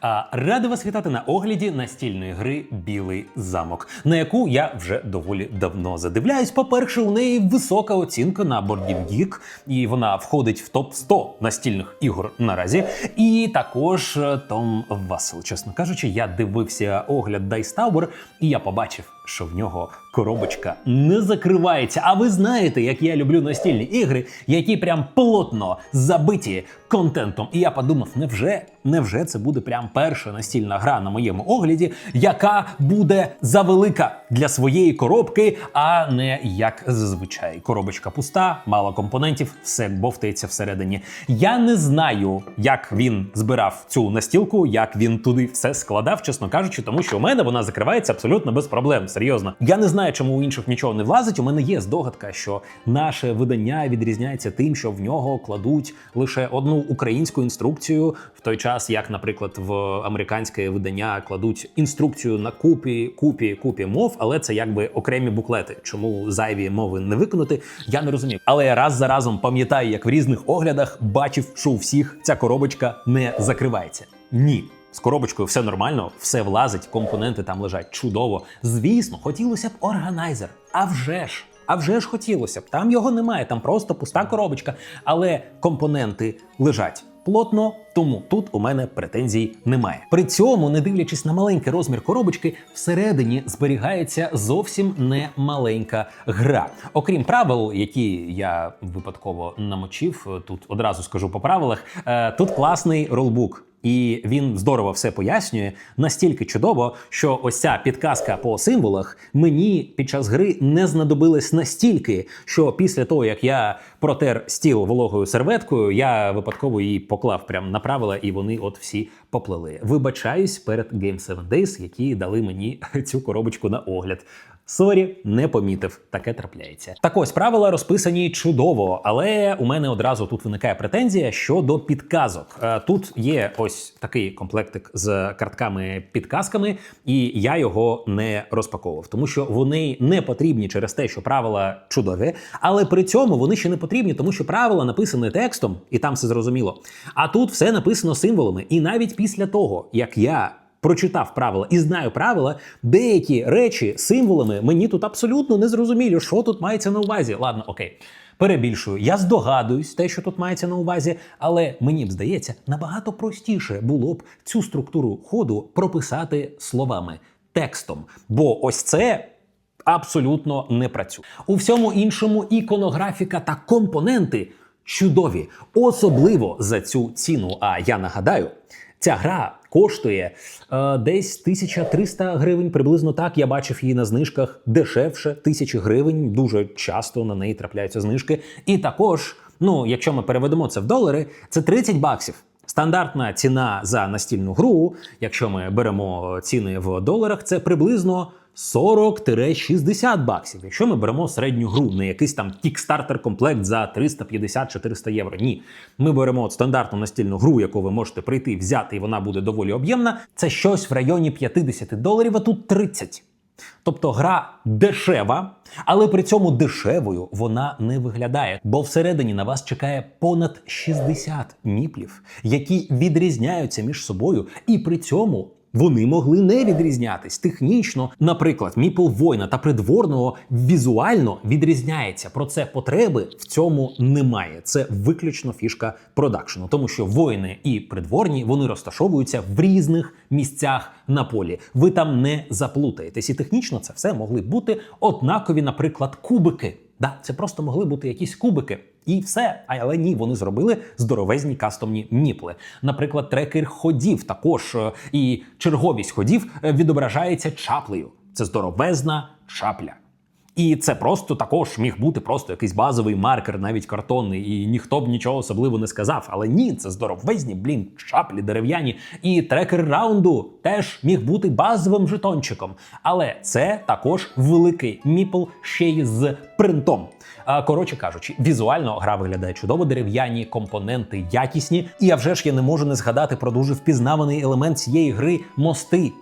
А, Радий вас вітати на огляді настільної гри Білий замок, на яку я вже доволі давно задивляюсь. По-перше, у неї висока оцінка на Board Game Geek, і вона входить в топ 100 настільних ігор наразі. І також е, Том Васел. Чесно кажучи, я дивився огляд Dice Tower, і я побачив, що в нього коробочка не закривається. А ви знаєте, як я люблю настільні ігри, які прям плотно забиті контентом. І я подумав, невже, невже це буде прям перша настільна гра на моєму огляді, яка буде завелика для своєї коробки, а не як зазвичай. Коробочка пуста, мало компонентів, все бовтається всередині. Я не знаю, як він збирав цю настілку, як він туди все складав, чесно кажучи, тому що у мене вона закривається абсолютно без проблем. Серйозно. Я не знаю, чому у інших нічого не влазить. У мене є здогадка, що наше видання відрізняється тим, що в нього кладуть лише одну українську інструкцію, в той час, як, наприклад, в американське видання кладуть інструкцію на купі, купі, купі мов, але це якби окремі буклети. Чому зайві мови не виконати, я не розумів. Але я раз за разом пам'ятаю, як в різних оглядах бачив, що у всіх ця коробочка не закривається. Ні. З коробочкою все нормально, все влазить, компоненти там лежать чудово. Звісно, хотілося б органайзер. А вже ж, а вже ж хотілося б. Там його немає, там просто пуста коробочка. Але компоненти лежать плотно, тому тут у мене претензій немає. При цьому, не дивлячись на маленький розмір коробочки, всередині зберігається зовсім не маленька гра. Окрім правил, які я випадково намочив, тут одразу скажу по правилах. е, Тут класний ролбук. І він здорово все пояснює настільки чудово, що ось ця підказка по символах мені під час гри не знадобилась настільки, що після того як я протер стіл вологою серветкою, я випадково її поклав прямо на правила, і вони от всі поплили. Вибачаюсь перед Game 7 Days, які дали мені цю коробочку на огляд. Сорі, не помітив, таке трапляється. Так ось правила розписані чудово, але у мене одразу тут виникає претензія щодо підказок. Е, Тут є ось такий комплектик з картками-підказками, і я його не розпаковував, тому що вони не потрібні через те, що правила чудові, але при цьому вони ще не потрібні, тому що правила написані текстом, і там все зрозуміло. А тут все написано символами. І навіть після того, як я прочитав правила і знаю правила, деякі речі символами мені тут абсолютно не зрозумілі, що тут мається на увазі. Ладно, окей. Перебільшую, я здогадуюсь те, що тут мається на увазі, але мені б здається, набагато простіше було б цю структуру ходу прописати словами, текстом. Бо ось це абсолютно не працює. У всьому іншому іконографіка та компоненти чудові, особливо за цю ціну. А я нагадаю, ця гра коштує е, десь 1300 гривень, приблизно так. Я бачив її на знижках дешевше, тисячі гривень. Дуже часто на неї трапляються знижки. І також, ну, якщо ми переведемо це в долари, це 30 баксів. Стандартна ціна за настільну гру, якщо ми беремо ціни в доларах, це приблизно 40-60 баксів. Якщо ми беремо середню гру, не якийсь там кікстартер комплект за 350-400 євро. Ні, ми беремо от стандартну настільну гру, яку ви можете прийти, взяти, і вона буде доволі об'ємна. Це щось в районі 50 доларів, а тут 30. Тобто гра дешева, але при цьому дешевою вона не виглядає, бо всередині на вас чекає понад 60 міплів, які відрізняються між собою, і при цьому. Вони могли не відрізнятись технічно. Наприклад, міпл воїна та придворного візуально відрізняється. Про це потреби в цьому немає. Це виключно фішка продакшену, тому що воїни і придворні вони розташовуються в різних місцях на полі. Ви там не заплутаєтесь. І технічно це все могли бути однакові, наприклад, кубики. Да, це просто могли бути якісь кубики. І все. Але ні, вони зробили здоровезні кастомні міпли. Наприклад, трекер ходів також е, і черговість ходів е, відображається чаплею. Це здоровезна чапля. І це просто також міг бути просто якийсь базовий маркер, навіть картонний, і ніхто б нічого особливо не сказав. Але ні, це здоровезні, блін, чаплі дерев'яні. І трекер раунду теж міг бути базовим жетончиком. Але це також великий міпл ще й з принтом. Коротше кажучи, візуально гра виглядає чудово, дерев'яні компоненти якісні. І я вже ж я не можу не згадати про дуже впізнаваний елемент цієї гри мости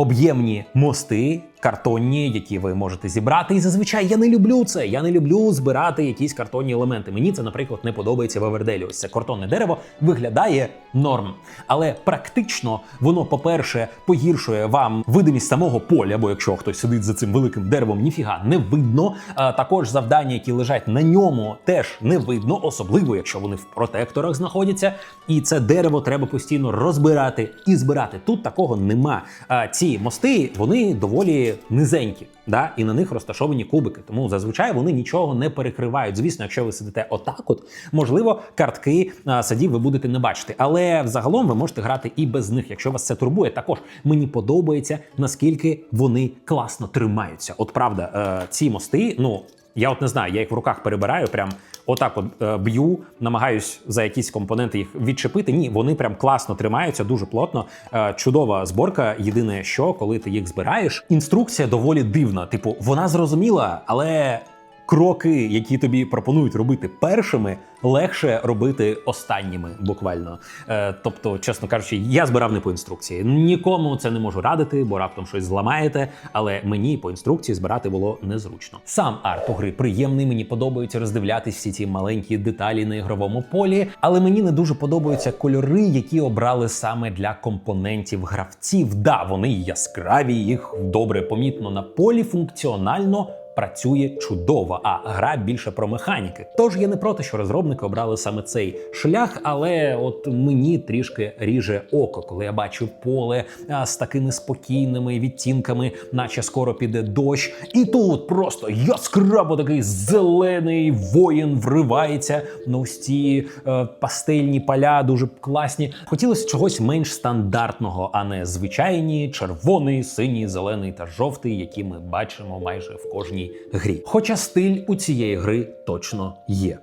об'ємні мости, картонні, які ви можете зібрати. І зазвичай я не люблю це. Я не люблю збирати якісь картонні елементи. Мені це, наприклад, не подобається в Еверделі. Ось це картонне дерево виглядає норм. Але практично воно, по-перше, погіршує вам видимість самого поля, бо якщо хтось сидить за цим великим деревом, ніфіга не видно. А також завдання, які лежать на ньому, теж не видно, особливо якщо вони в протекторах знаходяться. І це дерево треба постійно розбирати і збирати. Тут такого нема. А ці мости вони доволі низенькі, да? і на них розташовані кубики. Тому зазвичай вони нічого не перекривають. Звісно, якщо ви сидите отак, от можливо, картки а, садів ви будете не бачити. Але взагалом ви можете грати і без них, якщо вас це турбує. Також мені подобається наскільки вони класно тримаються. От правда, е, ці мости, ну. Я от не знаю, я їх в руках перебираю, прям отак от е, б'ю, намагаюсь за якісь компоненти їх відчепити. Ні, вони прям класно тримаються, дуже плотно. Е, чудова зборка. Єдине, що коли ти їх збираєш, інструкція доволі дивна. Типу, вона зрозуміла, але. Кроки, які тобі пропонують робити першими, легше робити останніми, буквально. Е, тобто, чесно кажучи, я збирав не по інструкції. Нікому це не можу радити, бо раптом щось зламаєте. Але мені по інструкції збирати було незручно. Сам арт у гри приємний. Мені подобається роздивлятись всі ці маленькі деталі на ігровому полі. Але мені не дуже подобаються кольори, які обрали саме для компонентів гравців. Да, вони яскраві, їх добре помітно на полі, функціонально працює чудово, а гра більше про механіки. Тож я не проти, що розробники обрали саме цей шлях, але от мені трішки ріже око, коли я бачу поле з такими спокійними відтінками, наче скоро піде дощ. І тут просто яскраво такий зелений воїн вривається на ось ці е, пастельні поля, дуже класні. Хотілося чогось менш стандартного, а не звичайні червоний, синій, зелений та жовтий, які ми бачимо майже в кожній грі. Хоча стиль у цієї гри точно є.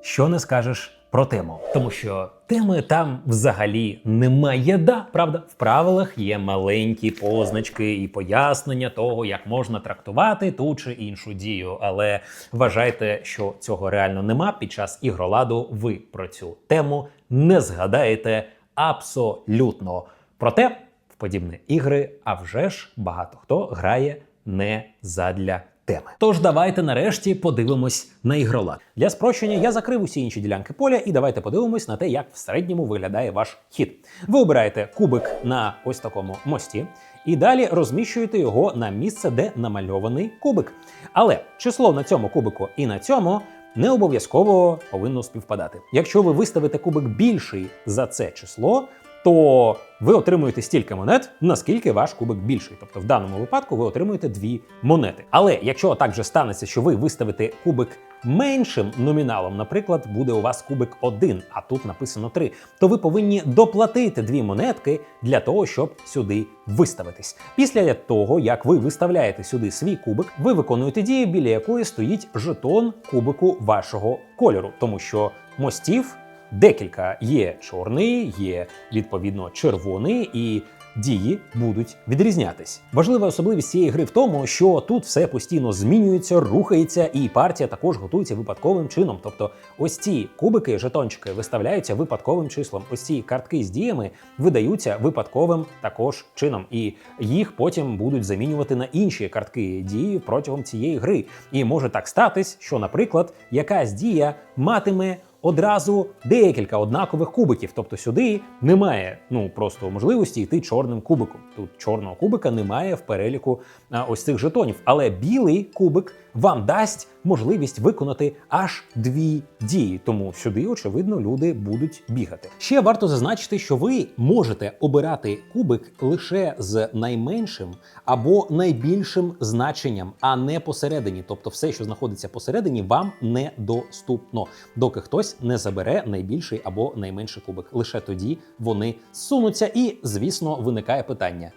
Що не скажеш про тему? Тому що теми там взагалі немає. Да, правда, в правилах є маленькі позначки і пояснення того, як можна трактувати ту чи іншу дію. Але вважайте, що цього реально нема. Під час ігроладу ви про цю тему не згадаєте абсолютно. Проте в подібні ігри, а вже ж багато хто грає не задля теми. Тож давайте нарешті подивимось на ігролад. Для спрощення я закрив усі інші ділянки поля, і давайте подивимось на те, як в середньому виглядає ваш хід. Ви обираєте кубик на ось такому мості. І далі розміщуєте його на місце, де намальований кубик. Але число на цьому кубику і на цьому не обов'язково повинно співпадати. Якщо ви виставите кубик більший за це число, то ви отримуєте стільки монет, наскільки ваш кубик більший. Тобто в даному випадку ви отримуєте дві монети. Але якщо так же станеться, що ви виставите кубик меншим номіналом, наприклад, буде у вас кубик 1, а тут написано 3, то ви повинні доплатити дві монетки для того, щоб сюди виставитись. Після того, як ви виставляєте сюди свій кубик, ви виконуєте дію, біля якої стоїть жетон кубику вашого кольору, тому що мостів декілька. Є чорний, є відповідно червоний і. Дії будуть відрізнятись. Важлива особливість цієї гри в тому, що тут все постійно змінюється, рухається, і партія також готується випадковим чином. Тобто, ось ці кубики, жетончики виставляються випадковим числом. Ось ці картки з діями видаються випадковим також чином, і їх потім будуть замінювати на інші картки дії протягом цієї гри. І може так статись, що, наприклад, якась дія матиме одразу декілька однакових кубиків. Тобто сюди немає ну просто можливості йти чорним кубиком. Тут чорного кубика немає в переліку ось цих жетонів. Але білий кубик вам дасть можливість виконати аж дві дії. Тому сюди, очевидно, люди будуть бігати. Ще варто зазначити, що ви можете обирати кубик лише з найменшим або найбільшим значенням, а не посередині. Тобто, все, що знаходиться посередині, вам недоступно, доки хтось не забере найбільший або найменший кубик. Лише тоді вони сунуться, і звісно, виникає питання.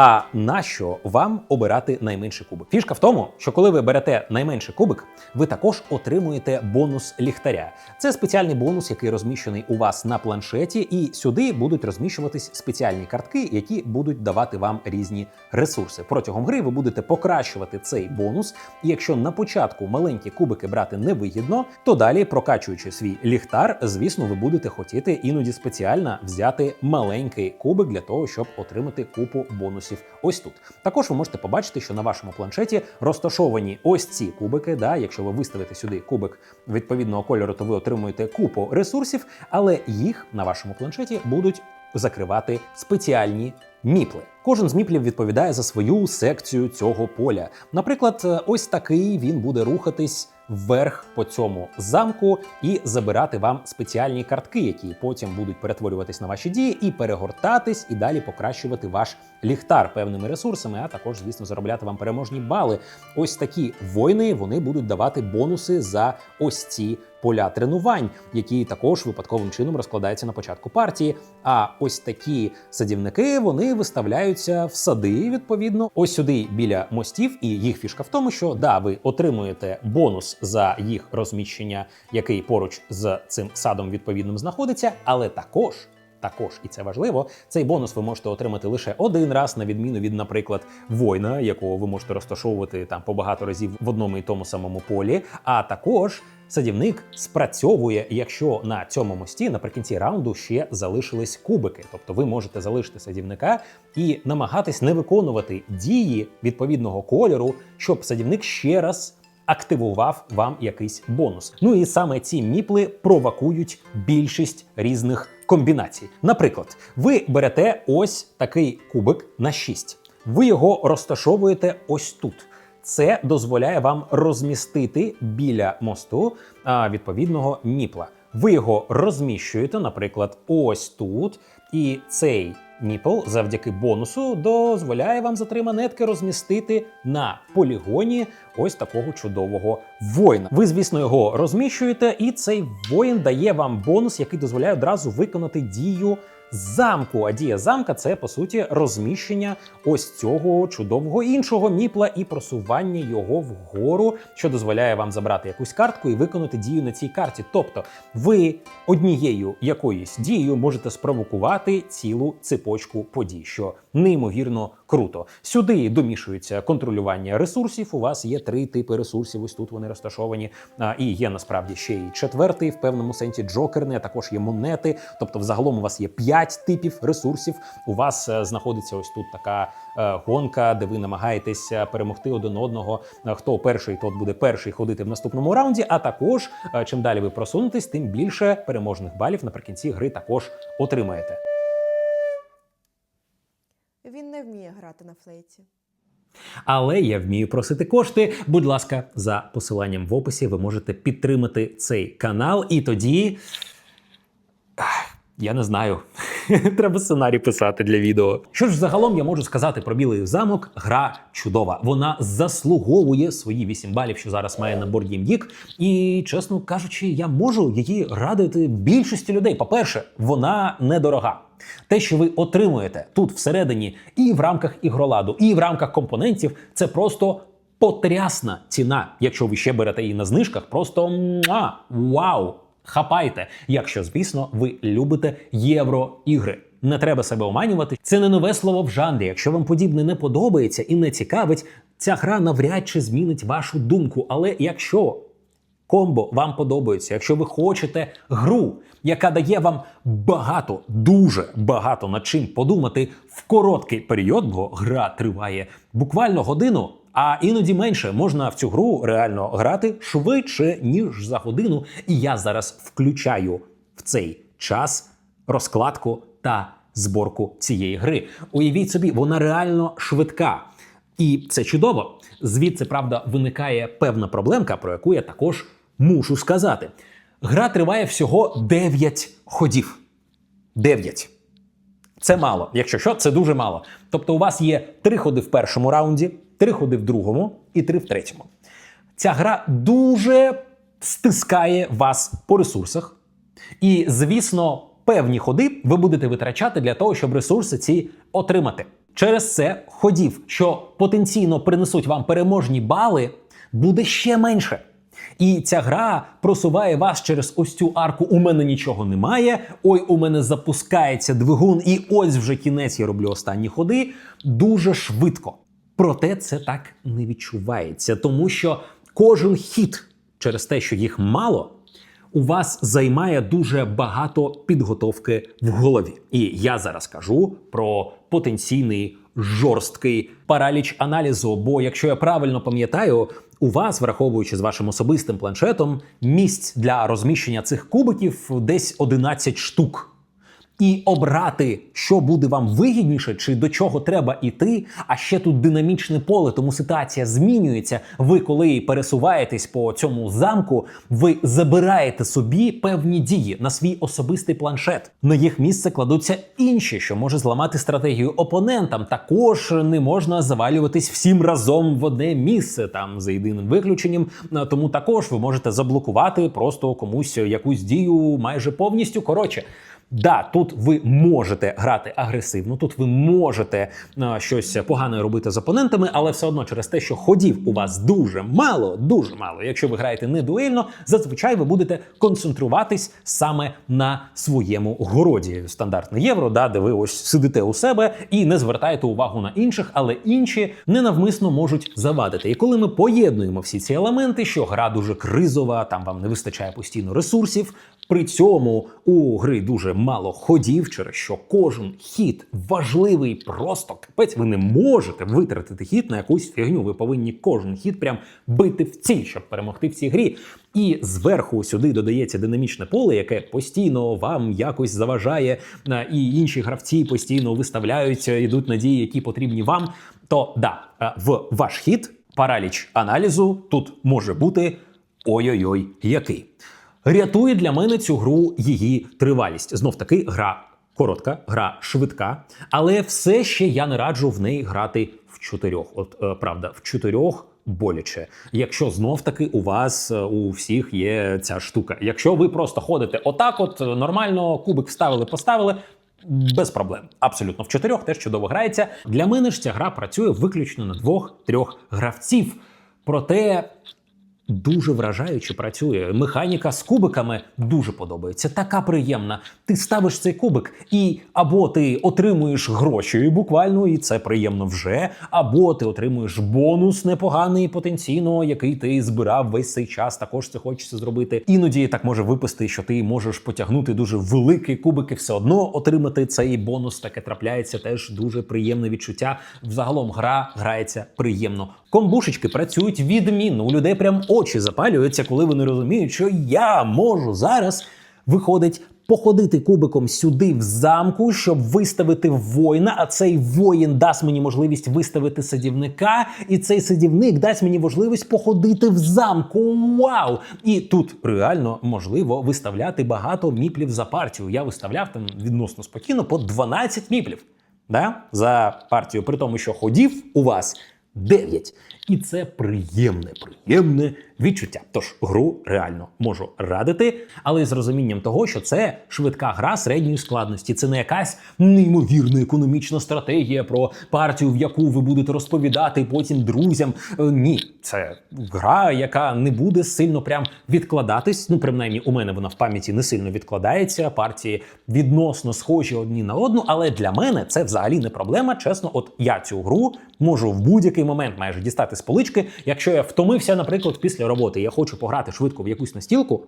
А на що вам обирати найменший кубик? Фішка в тому, що коли ви берете найменший кубик, ви також отримуєте бонус ліхтаря. Це спеціальний бонус, який розміщений у вас на планшеті, і сюди будуть розміщуватись спеціальні картки, які будуть давати вам різні ресурси. Протягом гри ви будете покращувати цей бонус. І якщо на початку маленькі кубики брати невигідно, то далі, прокачуючи свій ліхтар, звісно, ви будете хотіти іноді спеціально взяти маленький кубик для того, щоб отримати купу бонусів. Ось тут. Також ви можете побачити, що на вашому планшеті розташовані ось ці кубики. Да, якщо ви виставите сюди кубик відповідного кольору, то ви отримуєте купу ресурсів, але їх на вашому планшеті будуть закривати спеціальні міпли. Кожен з міплів відповідає за свою секцію цього поля. Наприклад, е, ось такий він буде рухатись вверх по цьому замку і забирати вам спеціальні картки, які потім будуть перетворюватись на ваші дії і перегортатись, і далі покращувати ваш ліхтар певними ресурсами, а також, звісно, заробляти вам переможні бали. Ось такі воїни вони будуть давати бонуси за ось ці поля тренувань, які також випадковим чином розкладаються на початку партії. А ось такі садівники вони виставляються в сади відповідно. Ось сюди біля мостів, і їх фішка в тому, що да, ви отримуєте бонус за їх розміщення, який поруч з цим садом відповідним знаходиться, але також. Також, і це важливо, цей бонус ви можете отримати лише один раз, на відміну від, наприклад, воїна, якого ви можете розташовувати там по багато разів в одному і тому самому полі. А також садівник спрацьовує, якщо на цьому мості наприкінці раунду ще залишились кубики. Тобто ви можете залишити садівника і намагатись не виконувати дії відповідного кольору, щоб садівник ще раз активував вам якийсь бонус. Ну і саме ці міпли провокують більшість різних комбінацій. Наприклад, ви берете ось такий кубик на 6. Ви його розташовуєте ось тут. Це дозволяє вам розмістити біля мосту а, відповідного ніпла. Ви його розміщуєте, наприклад, ось тут, і цей ніпл завдяки бонусу дозволяє вам за три монетки розмістити на полігоні ось такого чудового воїна. Ви, звісно, його розміщуєте, і цей воїн дає вам бонус, який дозволяє одразу виконати дію замку. А дія замка це по суті розміщення ось цього чудового іншого міпла і просування його вгору, що дозволяє вам забрати якусь картку і виконати дію на цій карті. Тобто, ви однією якоюсь дією можете спровокувати цілу цепочку подій, що неймовірно круто. Сюди домішується контролювання ресурсів. У вас є три типи ресурсів. Ось тут вони розташовані. І є насправді ще й четвертий, в певному сенсі джокерний, а також є монети. Тобто, взагалом у вас є п'ять типів ресурсів. У вас е, знаходиться ось тут така е, гонка, де ви намагаєтесь е, перемогти один одного. Хто перший, тот буде перший ходити в наступному раунді. А також чим далі ви просунетесь, тим більше переможних балів наприкінці гри також отримаєте. Він не вміє грати на флейті. Але я вмію просити кошти. Будь ласка, за посиланням в описі ви можете підтримати цей канал, і тоді. Я не знаю. Треба сценарій писати для відео. Що ж загалом я можу сказати про білий замок? Гра чудова. Вона заслуговує свої 8 балів, що зараз має на борді Geek. І чесно кажучи, я можу її радити більшості людей. По-перше, вона недорога. Те, що ви отримуєте тут всередині, і в рамках ігроладу, і в рамках компонентів, це просто потрясна ціна. Якщо ви ще берете її на знижках, просто муа, вау! Хапайте, якщо, звісно, ви любите євроігри. Не треба себе оманювати. Це не нове слово в жанрі. Якщо вам подібне не подобається і не цікавить, ця гра навряд чи змінить вашу думку. Але якщо комбо вам подобається, якщо ви хочете гру, яка дає вам багато, дуже багато над чим подумати в короткий період, бо гра триває буквально годину. А іноді менше можна в цю гру реально грати швидше ніж за годину. І я зараз включаю в цей час розкладку та зборку цієї гри. Уявіть собі, вона реально швидка. І це чудово. Звідси, правда, виникає певна проблемка, про яку я також мушу сказати. Гра триває всього 9 ходів. 9. Це мало. Якщо що, це дуже мало. Тобто, у вас є 3 ходи в першому раунді, 3 ходи в другому і 3 в третьому. Ця гра дуже стискає вас по ресурсах. І, звісно, певні ходи ви будете витрачати для того, щоб ресурси ці отримати. Через це ходів, що потенційно принесуть вам переможні бали, буде ще менше. І ця гра просуває вас через ось цю арку. У мене нічого немає. Ой, у мене запускається двигун, і ось вже кінець я роблю останні ходи дуже швидко. Проте це так не відчувається, тому що кожен хід через те, що їх мало, у вас займає дуже багато підготовки в голові. І я зараз кажу про потенційний жорсткий параліч аналізу. Бо, якщо я правильно пам'ятаю, у вас, враховуючи з вашим особистим планшетом, місць для розміщення цих кубиків десь 11 штук. І обрати, що буде вам вигідніше, чи до чого треба іти. А ще тут динамічне поле, тому ситуація змінюється. Ви, коли пересуваєтесь по цьому замку, ви забираєте собі певні дії на свій особистий планшет. На їх місце кладуться інші, що може зламати стратегію опонентам. Також не можна завалюватись всім разом в одне місце, там за єдиним виключенням. Тому також ви можете заблокувати просто комусь якусь дію майже повністю. Коротше. Да, тут ви можете грати агресивно, тут ви можете е, щось погане робити з опонентами, але все одно через те, що ходів у вас дуже мало, дуже мало. Якщо ви граєте не дуельно, зазвичай ви будете концентруватись саме на своєму городі. Стандартне євро, да, де ви ось сидите у себе і не звертаєте увагу на інших, але інші ненавмисно можуть завадити. І коли ми поєднуємо всі ці елементи, що гра дуже кризова, там вам не вистачає постійно ресурсів. При цьому у гри дуже мало ходів, через що кожен хід важливий, просто капець. Ви не можете витратити хід на якусь фігню. Ви повинні кожен хід прям бити в ціль, щоб перемогти в цій грі. І зверху сюди додається динамічне поле, яке постійно вам якось заважає, і інші гравці постійно виставляють, е, йдуть надії, які потрібні вам. То да, е, в ваш хід параліч аналізу тут може бути ой-ой-ой, який. Рятує для мене цю гру її тривалість. Знов таки, гра коротка, гра швидка, але все ще я не раджу в неї грати в чотирьох. От е, правда, в чотирьох. Боляче, якщо знов таки у вас е, у всіх є ця штука. Якщо ви просто ходите отак, от е, нормально кубик вставили, поставили. Без проблем, абсолютно в чотирьох теж чудово грається. Для мене ж ця гра працює виключно на двох-трьох гравців. Проте дуже вражаюче працює. Механіка з кубиками дуже подобається. Така приємна. Ти ставиш цей кубик, і або ти отримуєш гроші буквально, і це приємно вже, або ти отримуєш бонус непоганий потенційно, який ти збирав весь цей час. Також це хочеться зробити. Іноді так може випасти, що ти можеш потягнути дуже великі кубики, все одно отримати цей бонус. Таке трапляється. Теж дуже приємне відчуття. Взагалом гра грається приємно. Комбушечки працюють відмінно. У людей прям очі запалюються, коли вони розуміють, що я можу зараз виходить. Походити кубиком сюди в замку, щоб виставити воїна, а цей воїн дасть мені можливість виставити садівника, і цей садівник дасть мені можливість походити в замку. Вау! І тут реально можливо виставляти багато міплів за партію. Я виставляв там відносно спокійно по 12 міплів да? за партію, при тому, що ходів у вас 9. І це приємне, приємне відчуття. Тож гру реально можу радити, але з розумінням того, що це швидка гра середньої складності. Це не якась неймовірна економічна стратегія про партію, в яку ви будете розповідати потім друзям. Е, Ні, це гра, яка не буде сильно прям відкладатись. Ну, принаймні, у мене вона в пам'яті не сильно відкладається. Партії відносно схожі одні на одну, але для мене це взагалі не проблема. Чесно, от я цю гру можу в будь-який момент майже дістати з полички. Якщо я втомився, наприклад, після роботи, я хочу пограти швидко в якусь настілку.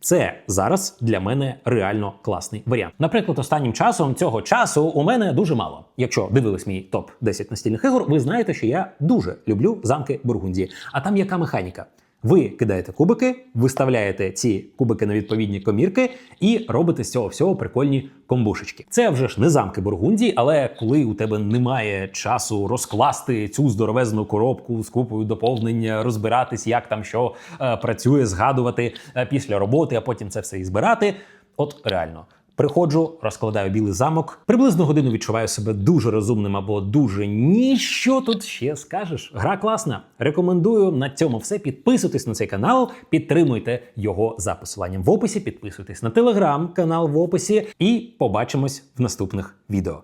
Це зараз для мене реально класний варіант. Наприклад, останнім часом цього часу у мене дуже мало. Якщо дивились мій топ 10 настільних ігор, ви знаєте, що я дуже люблю замки Бургундії. А там яка механіка? Ви кидаєте кубики, виставляєте ці кубики на відповідні комірки і робите з цього всього прикольні комбушечки. Це вже ж не замки Бургундії, але коли у тебе немає часу розкласти цю здоровезну коробку з купою доповнення, розбиратись, як там що е, працює, згадувати е, після роботи, а потім це все і збирати. От реально. Приходжу, розкладаю білий замок. Приблизно годину відчуваю себе дуже розумним або дуже ніщо тут ще скажеш? Гра класна. Рекомендую на цьому все. Підписуйтесь на цей канал, підтримуйте його за посиланням в описі. Підписуйтесь на телеграм-канал в описі, і побачимось в наступних відео.